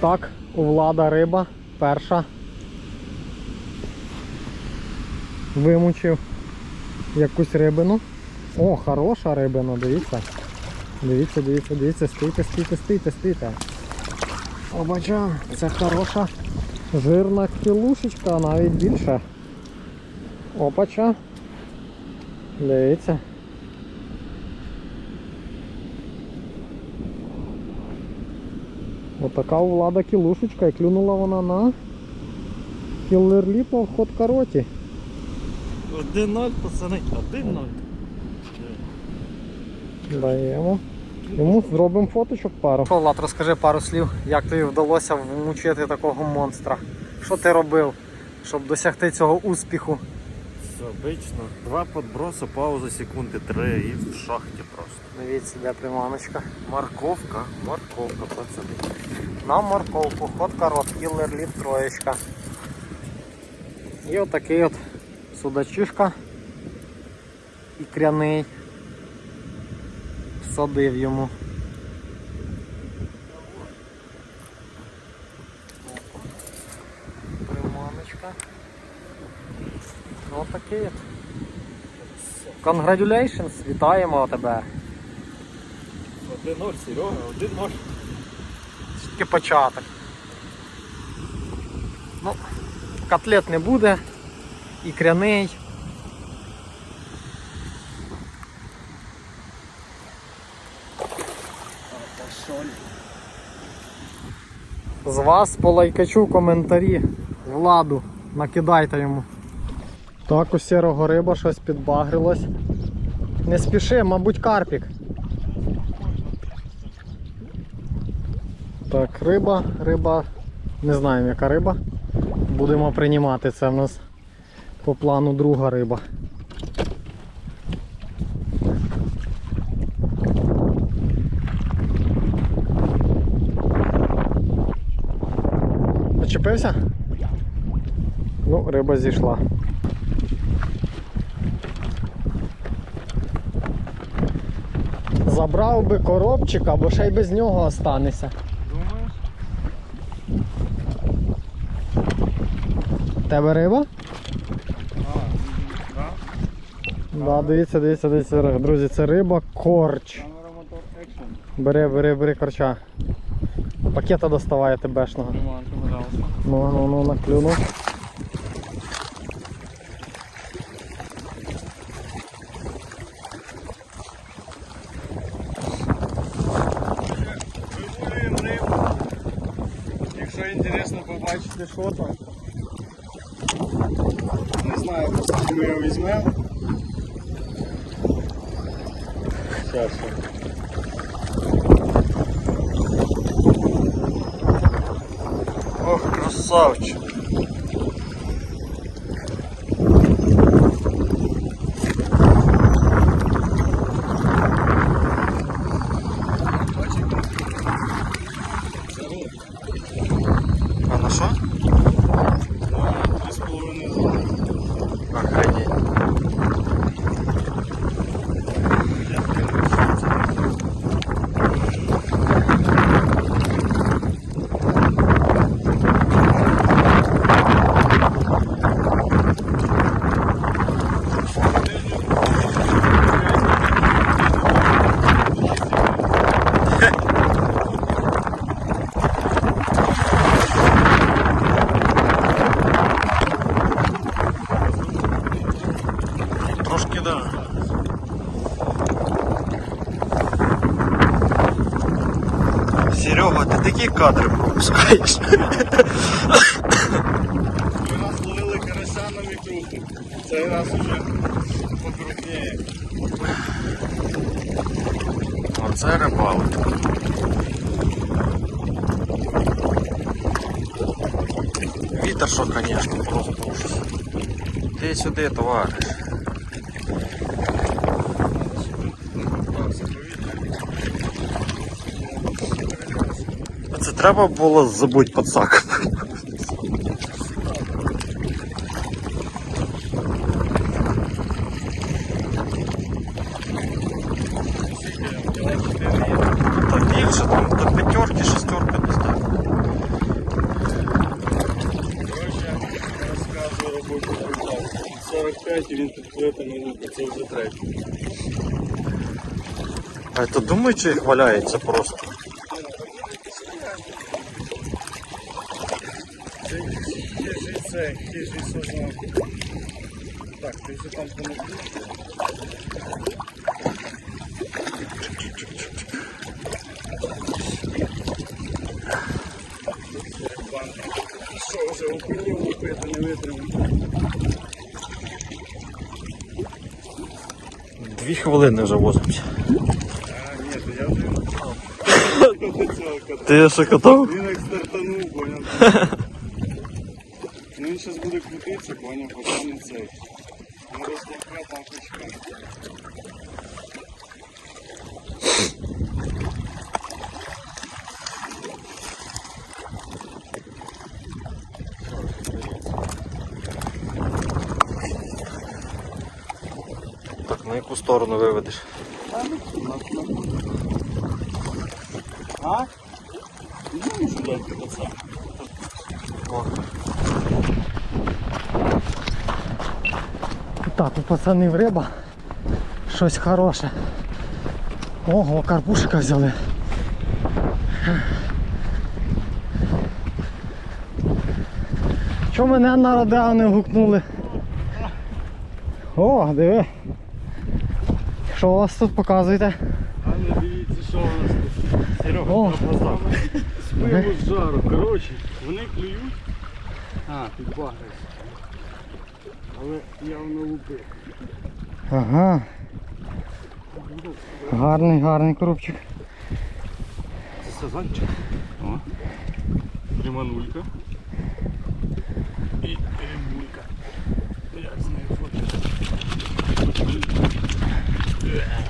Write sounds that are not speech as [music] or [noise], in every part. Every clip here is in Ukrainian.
Так, у влада риба перша. Вимучив якусь рибину. О, хороша рибина, дивіться. Дивіться, дивіться, дивіться, стійте, стійте, стійте, стійте. Обача, це хороша жирна кілушечка, навіть більше. Опача. Дивіться. Отака у влада кілушечка і клюнула вона на кілерліпа в ход кароті. 1-0, пацани, 1-0. Даємо. Йому зробимо фоточок пару. Що, Влад, розкажи пару слів, як тобі вдалося вмучити такого монстра. Що ти робив, щоб досягти цього успіху? Все, обично. Два подброси, пауза секунди три і в шахті просто. Дивіться, де приманочка. Морковка, морковка, пацани. На морковку, ход карот, кілер ліп троєчка. І отакий от судачишка ікряний. Всадив йому. Приманочка. Отакий от. Congratulations, вітаємо тебе. 1-0, Серега, 1-0. Це тільки початок. Ну, котлет не буде, ікряний. З вас по лайкачу коментарі владу, накидайте йому. Так, у сірого риба щось підбагрилось. Не спіши, мабуть, карпік. Так, риба, риба, не знаємо яка риба. Будемо приймати. Це в нас по плану друга риба. Почепився? Ну, риба зійшла. Забрав би коробчика, бо ще й без нього останеться. тебе риба? Да, Дивіться, дивіться, дивіться, друзі, це риба, корч. Бери, бери, бери корча. Пакета доставає тебешного. Ну, ну, ну, наклюнув. Якщо інтересно побачити що там. Не знаю, чи ми його візьмемо. Зараз. Ох, красавчик. А на що? Три з половиною Охренеть. Трошки да. Серега, ти такі кадри пропускаєш. Ми нас ловили карася на мікруху. Цей раз уже покрупніє. Оце рибалка. Вітер, що, звісно, просто ужас. Ти сюди, товариш. треба було забути подсак. Та більше там до п'ятерки, шестерки достатньо. Коротше, розказую робочу результат. 45 і він підкритий на луку, це вже третій. А це думаю, чи їх валяється просто. Сазан. Так, вже там. Що вже опинів лупити не витримав. Дві хвилини вже возимося. А, ні, то я вже. Ти ще готов? Він Ну він зараз буде крутитися, поняв, поки не цей. Ну розловка там почка. Так, на яку сторону виведеш? А? Ну, сюди, пацан. О, Так, у пацанів риба. Щось хороше. Ого, карпушика взяли. Чому мене на радео не гукнули? О, диви. Що у вас тут показуєте? А не дивіться, що у нас тут. Серега, О. пропозав. Спимо [laughs] з жару. Коротше, вони клюють. А, підбагрись. Але явно лупи. Ага. Гарний, гарний коробчик. Це сазанчик. О. Приманулька. І римулька. Як з нею фото?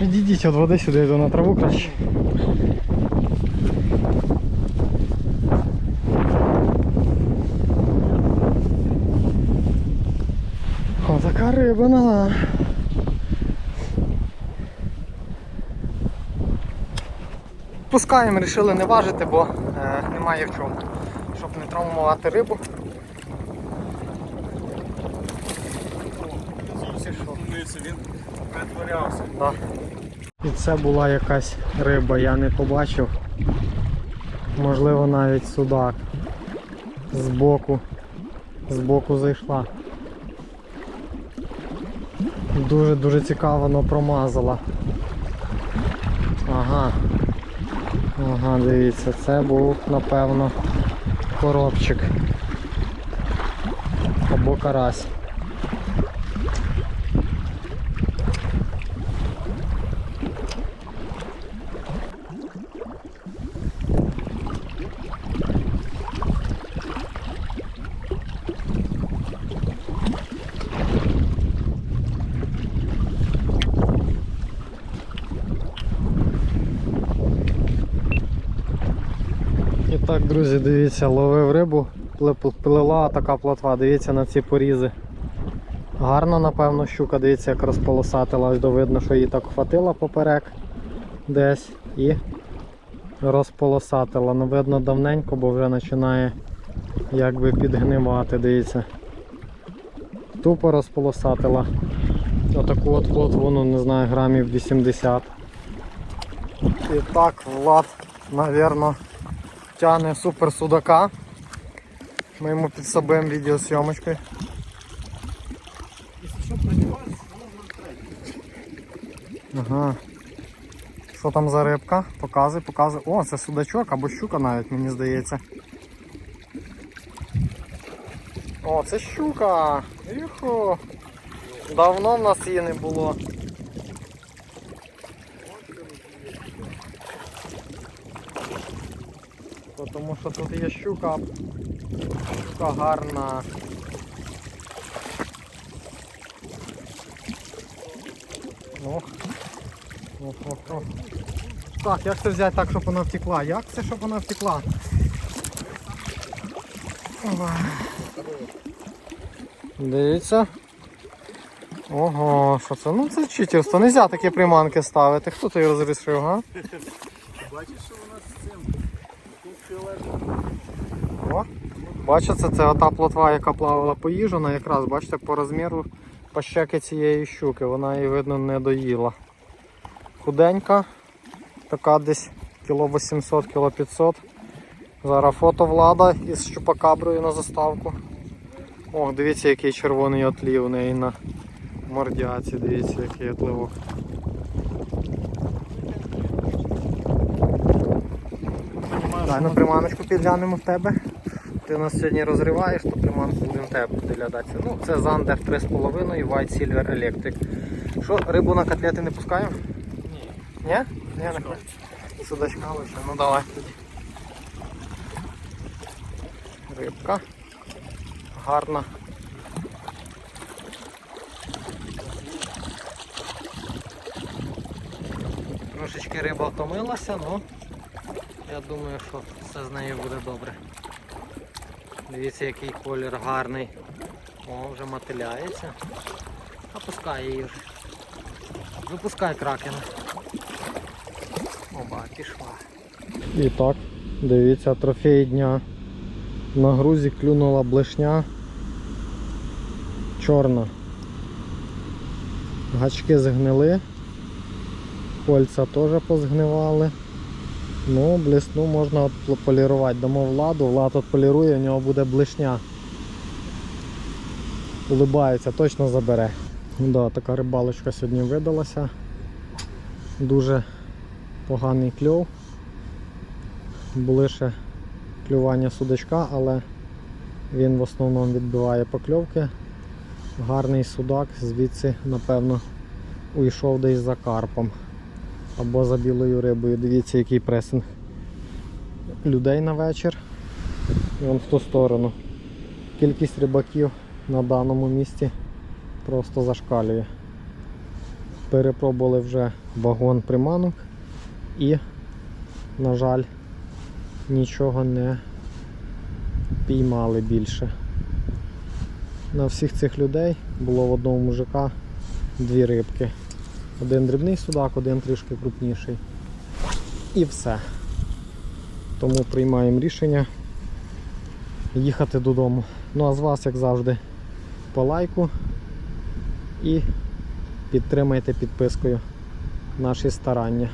Відійдіть від води сюди, йду на траву краще. О, така рибина. Пускаємо, вирішили не важити, бо е, немає в чому. Щоб не травмувати рибу. Він притворявся. Да. І це була якась риба, я не побачив. Можливо навіть судак. Збоку. Збоку зайшла. Дуже-дуже цікаво воно промазала. Ага. Ага, дивіться, це був, напевно, коробчик. Або карась. Так, друзі, дивіться, ловив рибу, плила така плотва, дивіться на ці порізи. Гарно, напевно, щука, дивіться, як розполосатила. Ось видно, що її так хватила поперек десь і розполосатила. Ну, видно давненько, бо вже починає якби підгнивати, дивіться. Тупо розполосатила. Отаку от плотву, ну не знаю, грамів 80. І так, Влад, навірно, тягне супер судака. Ми йому підсобимо відеосйомочкою. Ага. Що там за рибка? Показуй, показуй. О, це судачок або щука навіть, мені здається. О, це щука! Юху! Давно в нас її не було. Бо Тому що тут є щука. Щука гарна. Ох. Ох, ох, ох. Так, як це взяти так, щоб вона втекла? Як це, щоб вона втекла? Дивіться. Ого, що це? Ну це читерство. Нельзя такі приманки ставити. Хто тобі розрішив, га? Бачиш, що у нас з цим? О, бачите, це ота плотва, яка плавала по їжу, вона якраз, бачите, по розміру пащеки цієї щуки, вона її, видно, не доїла. Худенька, така десь кіло 800, кіло 500. Зараз фото влада із щупакаброю на заставку. О, дивіться, який червоний отлів у неї на мордяці, дивіться, який отливок. Дай на приманочку підглянемо в тебе. Ти нас сьогодні розриваєш, то приманку будемо тебе підглядатися. Ну, це Zander 3,5 White Silver Electric. Що, рибу на котлети не пускаємо? Ні. Ні? Ні, не хочеш. Судачка лише. Ну давай тоді. Рибка. Гарна. Трошечки риба втомилася, ну я думаю, що все з нею буде добре. Дивіться, який колір гарний. О, вже мотиляється. А пускай її вже. Випускай кракена. Оба, пішла. І так, дивіться, трофей дня. На грузі клюнула блешня. Чорна. Гачки згнили. Кольця теж позгнивали. Ну, блесну можна полірувати. Дамо владу, влад от полірує, у нього буде блешня. Улибається, точно забере. Да, така рибалочка сьогодні видалася. Дуже поганий кльов. Були ще клювання судачка, але він в основному відбиває покльовки. Гарний судак, звідси, напевно, уйшов десь за карпом або за білою рибою. Дивіться, який пресинг людей на вечір. І вон в ту сторону. Кількість рибаків на даному місці просто зашкалює. Перепробували вже вагон приманок і, на жаль, нічого не піймали більше. На всіх цих людей було в одного мужика дві рибки. Один дрібний судак, один трішки крупніший. І все. Тому приймаємо рішення їхати додому. Ну а з вас, як завжди, по лайку і підтримайте підпискою наші старання.